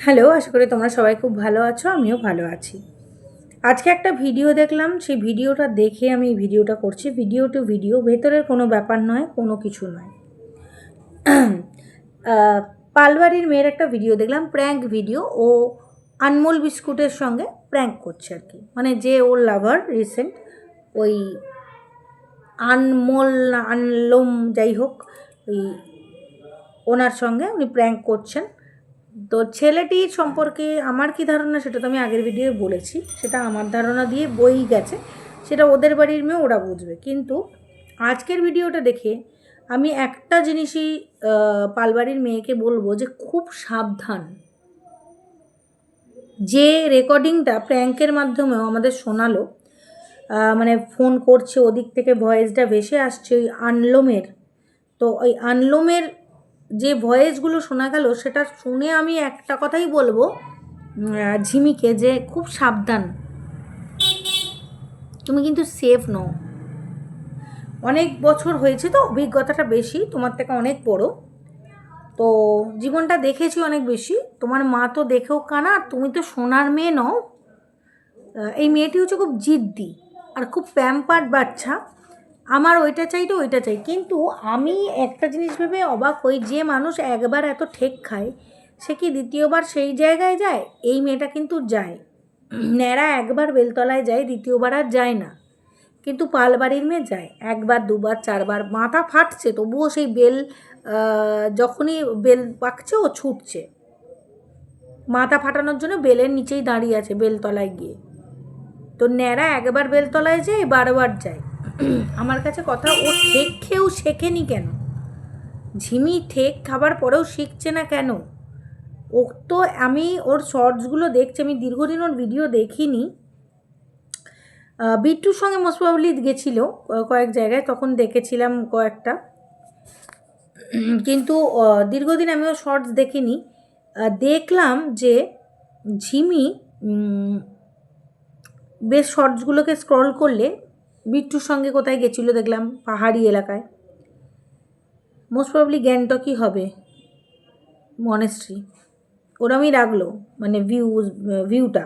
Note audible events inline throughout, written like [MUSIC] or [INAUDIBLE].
Hello, আশা করি তোমরা সবাই খুব ভালো আছো, আমিও ভালো আছি। আজকে একটা ভিডিও দেখলাম, সেই ভিডিওটা দেখে আমি এই ভিডিওটা করছি। ভিডিও টু ভিডিও, ভেতরের কোনো ব্যাপার নয়, কোনো কিছু নয়। [CLEARS THROAT] পালবাড়ির মেয়ের একটা ভিডিও দেখলাম, প্র্যাঙ্ক ভিডিও। ও আনমোল বিস্কুটের সঙ্গে প্র্যাঙ্ক করছে আর কি। মানে যে ওর লাভার রিসেন্ট ওই আনমোল আনলোম যাই হোক, ওই ওনার সঙ্গে উনি প্র্যাঙ্ক করছেন। তো ছেলেটি সম্পর্কে আমার কি ধারণা সেটা তো আমি আগের ভিডিওয়ে বলেছি। সেটা আমার ধারণা দিয়ে বই গেছে। সেটা ওদের বাড়ির মেয়ে ওরা বুঝবে। কিন্তু আজকের ভিডিওটা দেখে আমি একটা জিনিসই পালবাড়ির মেয়েকে বলব যে খুব সাবধান। যে রেকর্ডিংটা প্র্যাঙ্কের মাধ্যমেও আমাদের শোনালো মানে ফোন করছে, ওদিক থেকে ভয়েসটা ভেসে আসছে ওই আনলোমের। তো ওই আনলোমের যে ভয়েসগুলো শোনা গেল, সেটা শুনে আমি একটা কথাই বলব ঝিমিকে যে খুব সাবধান। তুমি কিন্তু সেফ নও। অনেক বছর হয়েছে তো, অভিজ্ঞতাটা বেশি, তোমার থেকে অনেক বড়। তো জীবনটা দেখেছি অনেক বেশি, তোমার মা তো দেখেও কানা, আর তুমি তো সোনার মেয়ে নও। এই মেয়েটি হচ্ছে খুব জিদ্দি, আর খুব প্যাম্পার্ড বাচ্চা। আমার ওইটা চাই তো ওইটা চাই। কিন্তু আমি একটা জিনিস ভেবে অবাক হই, যে মানুষ একবার এত ঠেক খায়, সে কি দ্বিতীয়বার সেই জায়গায় যায়? এই মেয়েটা কিন্তু যায়। ন্যাড়া একবার বেলতলায় যায়, দ্বিতীয়বার আর যায় না। কিন্তু পালবাড়ির মেয়ে যায়। একবার, দুবার, চারবার, মাথা ফাটছে, তবুও সেই বেল যখনই বেল পাকছে, ও ছুটছে। মাথা ফাটানোর জন্য বেলের নিচেই দাঁড়িয়ে আছে বেলতলায় গিয়ে। তো ন্যাড়া একবার বেলতলায় যায়, বারবার যায়। আমার কাছে কথা, ও ঠেক খেয়েও শেখেনি কেন? ঝিমি ঠেক খাবার পরেও শিখছে না কেন? ও তো আমি ওর শর্টসগুলো দেখছি, আমি দীর্ঘদিন ওর ভিডিও দেখিনি। বিট্টুর সঙ্গে মোস্ট গেছিল কয়েক জায়গায়, তখন দেখেছিলাম কয়েকটা। কিন্তু দীর্ঘদিন আমি ওর শর্টস দেখিনি। দেখলাম যে ঝিমি বেশ শর্টসগুলোকে স্ক্রল করলে বিট্টুর সঙ্গে কোথায় গেছিল দেখলাম, পাহাড়ি এলাকায়। মোস্ট প্রবলি গ্যাংটকই হবে মনেস্ট্রি ওরমই রাখল মানে ভিউ ভিউটা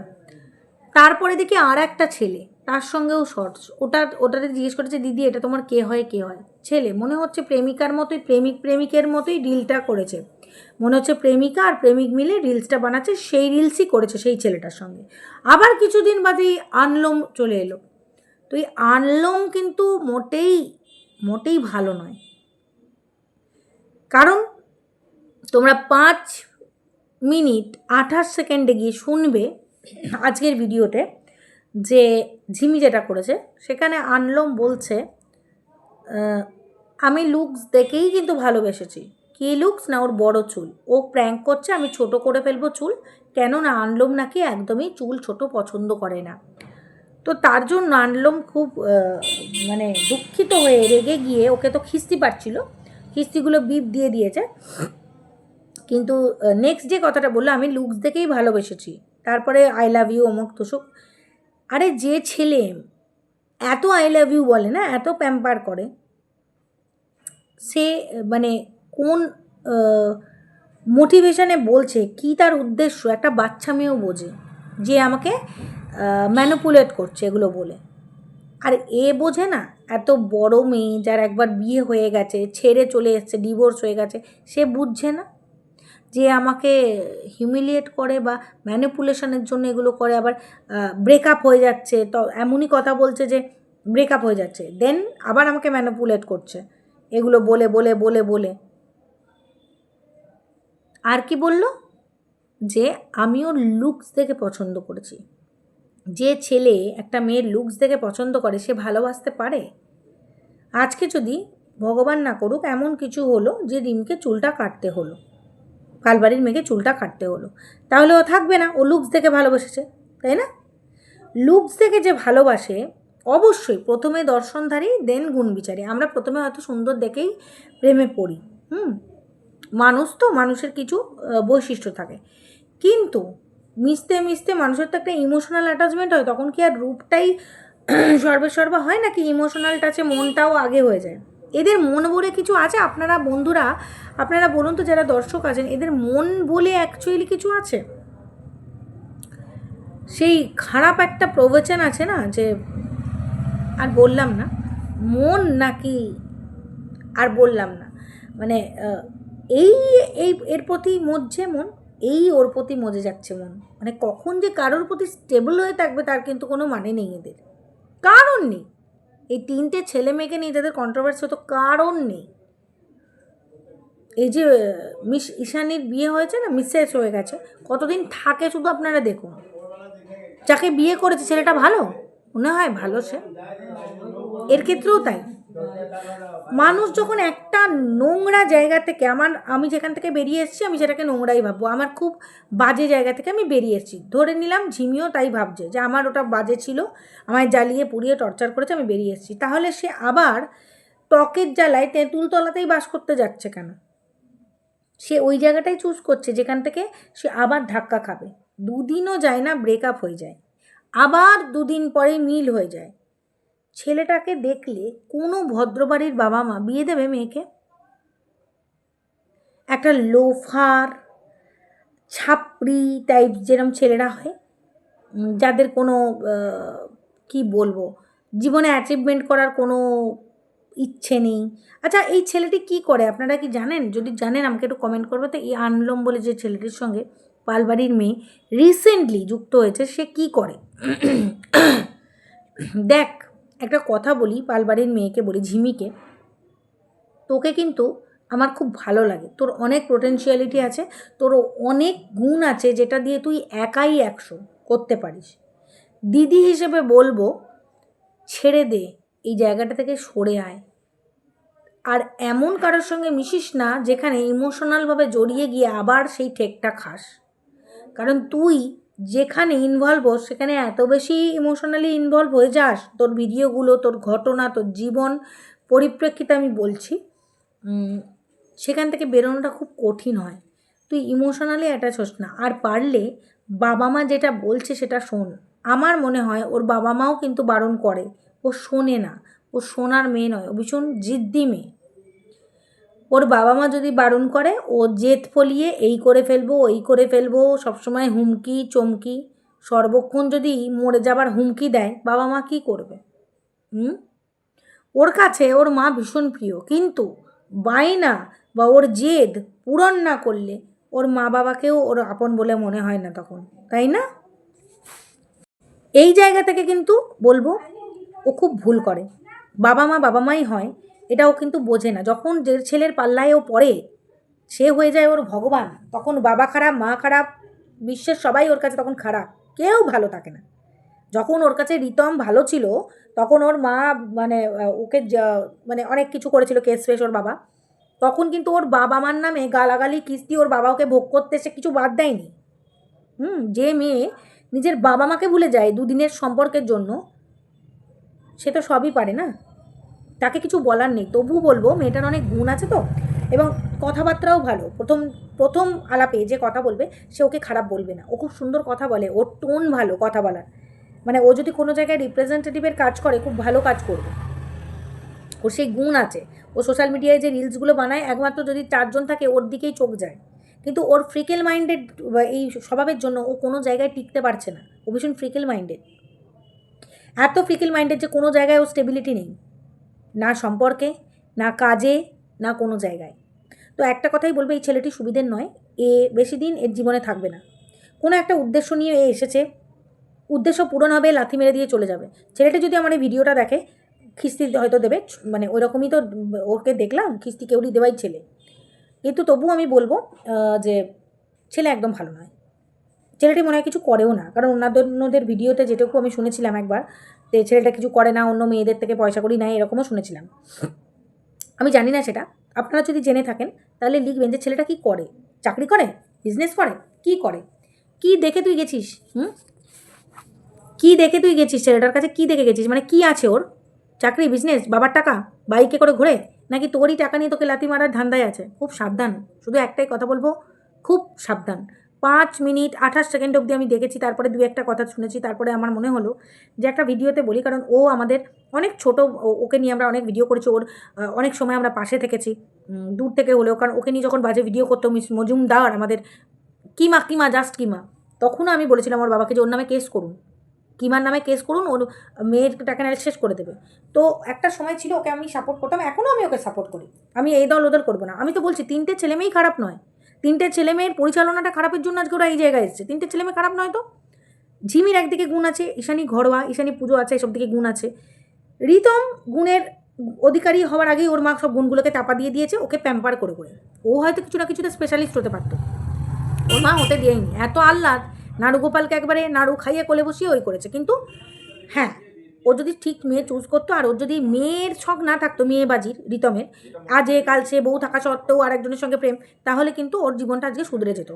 তারপরে দেখি আর একটা ছেলে, তার সঙ্গেও শর্টস ওটা, ওটাতে জিজ্ঞেস করেছে, দিদি, এটা তোমার কে হয় কে হয়? ছেলে, মনে হচ্ছে প্রেমিকার মতোই, প্রেমিক, প্রেমিকের মতোই রিলটা করেছে। মনে হচ্ছে প্রেমিকা আর প্রেমিক মিলে রিলসটা বানাচ্ছে, সেই রিলসই করেছে সেই ছেলেটার সঙ্গে। আবার কিছুদিন বাদেই আনলোম চলে এলো। তো এই আনলোম কিন্তু মোটেই মোটেই ভালো নয়। কারণ তোমরা পাঁচ মিনিট, আঠাশ সেকেন্ডে গিয়ে শুনবে আজকের ভিডিওতে যে ঝিমি যেটা করেছে, সেখানে আনলোম বলছে আমি লুকস দেখেই কিন্তু ভালোবেসেছি। কী লুকস? না, ওর বড় চুল। ও প্র্যাঙ্ক করছে, আমি ছোট করে ফেলব চুল। কেন না আনলোম নাকি একদমই চুল ছোট পছন্দ করে না। তো তার জন্য আনলোম খুব মানে দুঃখিত হয়ে রেগে গিয়ে ওকে তো খিস্তি পাচ্ছিল খিস্তিগুলো বিপ দিয়ে দিয়েছে। কিন্তু নেক্সট যে কথাটা বলল আমি লুকস দেখেই ভালোবেসেছি। তারপরে আই লাভ ইউ অমুক তুসুক আরে যে ছেলে এত আই লাভ ইউ বলে না, এত প্যাম্পার করে, সে মানে কোন মোটিভেশনে বলছে, কি তার উদ্দেশ্য? একটা বাচ্চা মেয়েও বোঝে, যে আমাকে ম্যানুপুলেট করছে এগুলো বলে। আর এ বোঝে না, এত বড় মেয়ে যার একবার বিয়ে হয়ে গেছে, ছেড়ে চলে এসছে ডিভোর্স হয়ে গেছে, সে বুঝছে না যে আমাকে হিউমিলিয়েট করে বা ম্যানিপুলেশনের জন্য এগুলো করে, আবার ব্রেকআপ হয়ে যাচ্ছে। তো এমনই কথা বলছে যে ব্রেকআপ হয়ে যাচ্ছে। দেন আবার আমাকে ম্যানিপুলেট করছে। এগুলো বলে বলে বলে বলে। আর কি বলল? যে আমি ওর লুকস দেখে পছন্দ করেছি। যে ছেলে একটা মেয়ের লুকস দেখে পছন্দ করে, সে ভালোবাসতে পারে? আজকে যদি ভগবান না করুক, এমন কিছু হলো যে রিমকে চুলটা কাটতে হলো। কালবাড়ির মেয়েকে চুলটা কাটতে হলো। তাহলে ও থাকবে না, ও লুকস দেখে ভালোবেসেছে, তাই না? লুকস দেখে যে ভালোবাসে, অবশ্যই প্রথমে দর্শনধারী দেন গুণ বিচারে। আমরা প্রথমে হয়তো সুন্দর দেখেই প্রেমে পড়ি, হুম? মানুষ তো মানুষের কিছু বৈশিষ্ট্য থাকে। কিন্তু মিশতে মিশতে মানুষের তো একটা ইমোশনাল অ্যাটাচমেন্ট হয়, তখন কি আর রূপটাই [CLEARS THROAT] সর্বে সর্বা হয় নাকি ইমোশনাল টাচে মনটাও আগে হয়ে যায়? এদের মন বলে কিছু আছে? আপনারা বন্ধুরা, আপনারা বলুন তো যারা দর্শক আছেন, এদের মন বলে অ্যাকচুয়ালি কিছু আছে? সেই খারাপ একটা প্রবচন আছে না, যে আর বললাম না, মন নাকি আর বললাম না। মানে এই এই, এর প্রতি মধ্যে মন এই ওর প্রতি মজে যাচ্ছে মন। মানে কখন যে কারোর প্রতি স্টেবল হয়ে থাকবে তার কিন্তু কোনো মানে নেই এদের। কারণ নেই। এই তিনটে ছেলে মেয়েকে নিয়ে যাদের কন্ট্রোভার্সি হতো, কারণ নেই। এই যে মিস ঈশানীর বিয়ে হয়েছে না মিসেস হয়ে গেছে, কতদিন থাকে শুধু আপনারা দেখুন। যাকে বিয়ে করেছে, ছেলেটা ভালো? মনে হয় ভালো সে। এর ক্ষেত্রেও তাই। মানুষ যখন একটা নোংরা জায়গা থেকে আমার, আমি যেখান থেকে বেরিয়ে এসেছি, আমি সেটাকে নোংরাই ভাববো। আমার খুব বাজে জায়গা থেকে আমি বেরিয়ে এসেছি। ধরে নিলাম ঝিমিও তাই ভাবছে যে আমার ওটা বাজে ছিল, আমায় জ্বালিয়ে পুড়িয়ে টর্চার করেছে, আমি বেরিয়ে এসেছি। তাহলে সে আবার টকের জ্বালায় তেঁতুল তলাতেই বাস করতে যাচ্ছে কেন? সে ওই জায়গাটাই চুজ করছে, যেখান থেকে সে আবার ধাক্কা খাবে। দুদিনও যায় না ব্রেকআপ হয়ে যায়। আবার দুদিন পরে মিল হয়ে যায়। ছেলেটাকে দেখলে কোনো ভদ্রবাড়ির বাবা মা বিয়ে দেবে মেয়েকে? একটা লোফার, ছাপড়ি টাইপ যেরকম ছেলেরা হয় যাদের কোনো কি বলব, জীবনে অ্যাচিভমেন্ট করার কোনো ইচ্ছে নেই। আচ্ছা এই ছেলেটি কি করে? আপনারা কি জানেন? যদি জানেন, আমাকে একটু কমেন্ট করবে তো। এই আনলম বলে যে ছেলেটির সঙ্গে পালবাড়ির মেয়ে রিসেন্টলি যুক্ত হয়েছে, সে কি করে? [COUGHS] দেখ একটা কথা বলি, পালবাড়ির মেয়েকে বলি, ঝিমিকে। তোকে কিন্তু আমার খুব ভালো লাগে। তোর অনেক পোটেনশিয়ালিটি আছে, তোর অনেক গুণ আছে যেটা দিয়ে তুই একাই একশো করতে পারিস। দিদি হিসেবে বলব, ছেড়ে দে, এই জায়গাটা থেকে সরে আয়। আর এমন কারোর সঙ্গে মিশিস না, যেখানে ইমোশনালভাবে জড়িয়ে গিয়ে আবার সেই ঠেকটা খাস। কারণ তুই যেখানে ইনভলভ হোস, সেখানে এত বেশি ইমোশনালি ইনভলভ হয়ে যাস, তোর ভিডিওগুলো তোর ঘটনা, তোর জীবন পরিপ্রেক্ষিতে আমি বলছি সেখান থেকে বেরোনোটা খুব কঠিন হয়। তুই ইমোশনালি অ্যাটাচ হোস না। আর পারলে বাবা মা যেটা বলছে সেটা শোন। আমার মনে হয় ওর বাবা মাও কিন্তু বারণ করে। ও শোনে না। ও শোনার মেয়ে নয়। ও ভীষণ জিদ্দি মেয়ে। ওর বাবা মা যদি বারণ করে, ও জেদ ফলিয়ে এই করে ফেলব, ওই করে ফেলব, সবসময় হুমকি, চমকি, সর্বক্ষণ যদি মরে যাবার হুমকি দেয়, বাবা মা কী করবে? হুম? ওর কাছে ওর মা ভীষণ প্রিয়, কিন্তু বায়না বা ওর জেদ পূরণ না করলে ওর মা বাবাকেও ওর আপন বলে মনে হয় না তখন, তাই না? এই জায়গা থেকে কিন্তু বলব, ও খুব ভুল করে। বাবা মা বাবা মাই হয় এটা ও কিন্তু বোঝে না। যখন যে ছেলের পাল্লায় ও পড়ে, সে হয়ে যায় ওর ভগবান। তখন বাবা খারাপ, মা খারাপ, বিশ্বের সবাই ওর কাছে তখন খারাপ। কেউ ভালো থাকে না। যখন ওর কাছে রিতম ভালো ছিল, তখন ওর মা মানে ওকে মানে অনেক কিছু করেছিল, কেস ফেস ওর বাবা। তখন কিন্তু ওর বাবা মার নামে গালাগালি, কিস্তি ওর বাবা ওকে ভোগ করতে সে কিছু বাদ দেয়নি। হুম, যে মেয়ে নিজের বাবা মাকে ভুলে যায় দুদিনের সম্পর্কের জন্য, সে তো সবই পারে না। তাকে কিছু বলার নেই। তবু বলব, মেয়েটার অনেক গুণ আছে তো, এবং কথাবার্তাও ভালো। প্রথম প্রথম আলাপে যে কথা বলবে, সে ওকে খারাপ বলবে না। ও খুব সুন্দর কথা বলে, ওর টোন ভালো কথা বলার। মানে ও যদি কোনো জায়গায় রিপ্রেজেন্টেটিভের কাজ করে, খুব ভালো কাজ করবে। ওর সেই গুণ আছে। ও সোশ্যাল মিডিয়ায় যে রিলসগুলো বানায়, একমাত্র যদি চারজন থাকে, ওর দিকেই চোখ যায়। কিন্তু ওর ফ্রিকেল মাইন্ডেড এই স্বভাবের জন্য ও কোনো জায়গায় টিকতে পারছে না। ও ভীষণ ফ্রিকেল মাইন্ডেড এত ফ্রিকেল মাইন্ডেড যে কোনো জায়গায় ও স্টেবিলিটি নেই। না সম্পর্কে, না কাজে, না কোনো জায়গায়। তো একটা কথাই বলবে, এই ছেলেটি সুবিধের নয়। এ বেশি দিন এর জীবনে থাকবে না। কোনো একটা উদ্দেশ্য নিয়ে এ এসেছে। উদ্দেশ্য পূরণ হবে, লাথি মেরে দিয়ে চলে যাবে। ছেলেটা যদি আমার এই ভিডিওটা দেখে, খিস্তি হয়তো দেবে মানে ওই রকমই তো ওকে দেখলাম, খিস্তি কেউরি দেওয়াই ছেলে। কিন্তু তবুও আমি বলব যে ছেলে একদম ভালো নয়। ছেলেটি মনে হয় কিছু করেও না। কারণ ওনাদের অন্যদের ভিডিওতে যেটুকু আমি শুনেছিলাম একবার, যে ছেলেটা কিছু করে না, অন্য মেয়েদের থেকে পয়সা করি নেয় এরকমও শুনেছিলাম। আমি জানি না সেটা। আপনারা যদি জেনে থাকেন, তাহলে লিখবেন যে ছেলেটা কি করে? চাকরি করে? বিজনেস করে? কি করে? কি দেখে তুই গেছিস? হুম? কি দেখে তুই গেছিস? ছেলেটার কাছে কি দেখে গেছিস? মানে কি আছে ওর? চাকরি বিজনেস বাবার টাকা? বাইকে করে ঘোরে? নাকি তোরই টাকা নিয়ে তোকে লাথি মারার ধান্দায় আছে? খুব সাবধান। শুধু একটাই কথা বলব, খুব সাবধান। পাঁচ মিনিট, আঠাশ সেকেন্ড অবধি আমি দেখেছি, তারপরে দু একটা কথা শুনেছি, তারপরে আমার মনে হলো যে একটা ভিডিওতে বলি, কারণ ও আমাদের অনেক ছোট ওকে নিয়ে আমরা অনেক ভিডিও করেছি, ওর অনেক সময় আমরা পাশে থেকেছি দূর থেকে হলেও, কারণ ওকে নিয়ে যখন বাজে ভিডিও করতো মিস মজুমদার, আমাদের কিমা কিমা, জাস্ট কিমা তখনও আমি বলেছিলাম আমার বাবাকে যে ওর নামে কেস করুন, কিমার নামে কেস করুন, ওর মেয়ের টাকা নাহলে শেষ করে দেবে। তো একটা সময় ছিল, ওকে আমি সাপোর্ট করতাম এখনও আমি ওকে সাপোর্ট করি, আমি এই দল ওদল করব না, আমি তো বলছি তিনটে ছেলে মেয়েই খারাপ নয়। তিনটে ছেলে মেয়ের পরিচালনাটা খারাপের জন্য আজকে ওরা এই জায়গায় এসেছে। তিনটে ছেলে মেয়ে খারাপ নয় তো? ঝিমির একদিকে গুণ আছে, ঈশানী ঘরোয়া, ঈশানী পুজো আছে, এসব দিকে গুণ আছে। রিতম গুণের অধিকারী হওয়ার আগেই ওর মা সব গুণগুলোকে চাপা দিয়ে দিয়েছে, ওকে প্যাম্পার করে করে। ও হয়তো কিছু না কিছুতে স্পেশালিস্ট হতে পারতো। ওর মা হতে দেয়নি। এত আহ্লাদ নাড়ু গোপালকে একবারে নাড়ু খাইয়ে কোলে বসিয়ে ওই করেছে। কিন্তু হ্যাঁ ও যদি ঠিক মেয়ে চুজ করতো আর ওর যদি মেয়ের শখ না থাকতো, মেয়ে বাজির, রিতমের, আজে কালসে বউ থাকা সত্ত্বেও আরেকজনের সঙ্গে প্রেম, তাহলে কিন্তু ওর জীবনটা আজকে শুধরে যেত।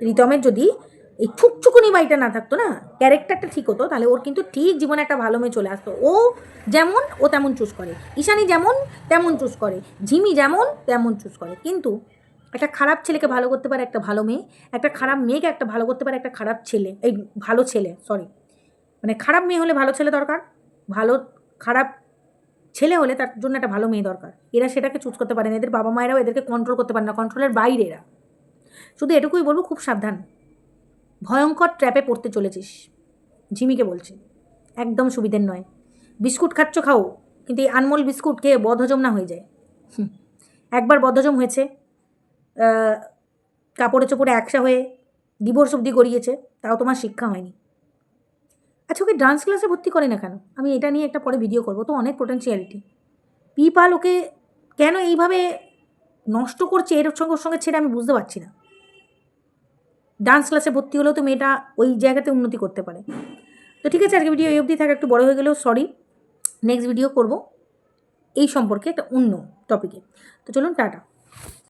রিতমের যদি এই ছুকছুকুনি বাড়িটা না থাকতো না ক্যারেক্টারটা ঠিক হতো, তাহলে ওর কিন্তু ঠিক জীবনে একটা ভালো মেয়ে চলে আসতো। ও যেমন, ও তেমন চুজ করে। ঈশানি যেমন, তেমন চুজ করে। ঝিমি যেমন, তেমন চুজ করে। কিন্তু একটা খারাপ ছেলেকে ভালো করতে পারে একটা ভালো মেয়ে, একটা খারাপ মেয়েকে একটা ভালো করতে পারে একটা খারাপ ছেলে, এই ভালো ছেলে সরি মানে খারাপ মেয়ে হলে ভালো ছেলে দরকার, ভালো খারাপ ছেলে হলে তার জন্য একটা ভালো মেয়ে দরকার। এরা সেটাকে চুজ করতে পারে না, এদের বাবা মায়েরাও এদেরকে কন্ট্রোল করতে পারে না কন্ট্রোলের বাইরে এরা। শুধু এটুকুই বলব, খুব সাবধান। ভয়ঙ্কর ট্র্যাপে পড়তে চলেছিস ঝিমিকে বলছি। একদম সুবিধের নয়। বিস্কুট খাচ্ছ, খাও, কিন্তু এই আনমোল বিস্কুট খেয়ে বদহজম না হয়ে যায়। একবার বদহজম হয়েছে কাপড়ে চোপড়ে একসা হয়ে ডিভোর্স অবধি গড়িয়েছে, তাও তোমার শিক্ষা হয়নি। আচ্ছা ওকে ডান্স ক্লাসে ভর্তি করে না কেন? আমি এটা নিয়ে একটা পরে ভিডিও করব। তো অনেক পোটেন্সিয়ালিটি পিপাল ওকে কেন এইভাবে নষ্ট করছে? এর সঙ্গে ওর সঙ্গে ছেড়ে আমি বুঝতে পারছি না। ডান্স ক্লাসে ভর্তি হলেও তো মেয়েটা ওই জায়গাতে উন্নতি করতে পারে। তো ঠিক আছে, আজকে ভিডিও এই অবধি থাকা, একটু বড় হয়ে গেলেও সরি নেক্সট ভিডিও করব এই সম্পর্কে একটা অন্য টপিকে তো চলুন, টাটা।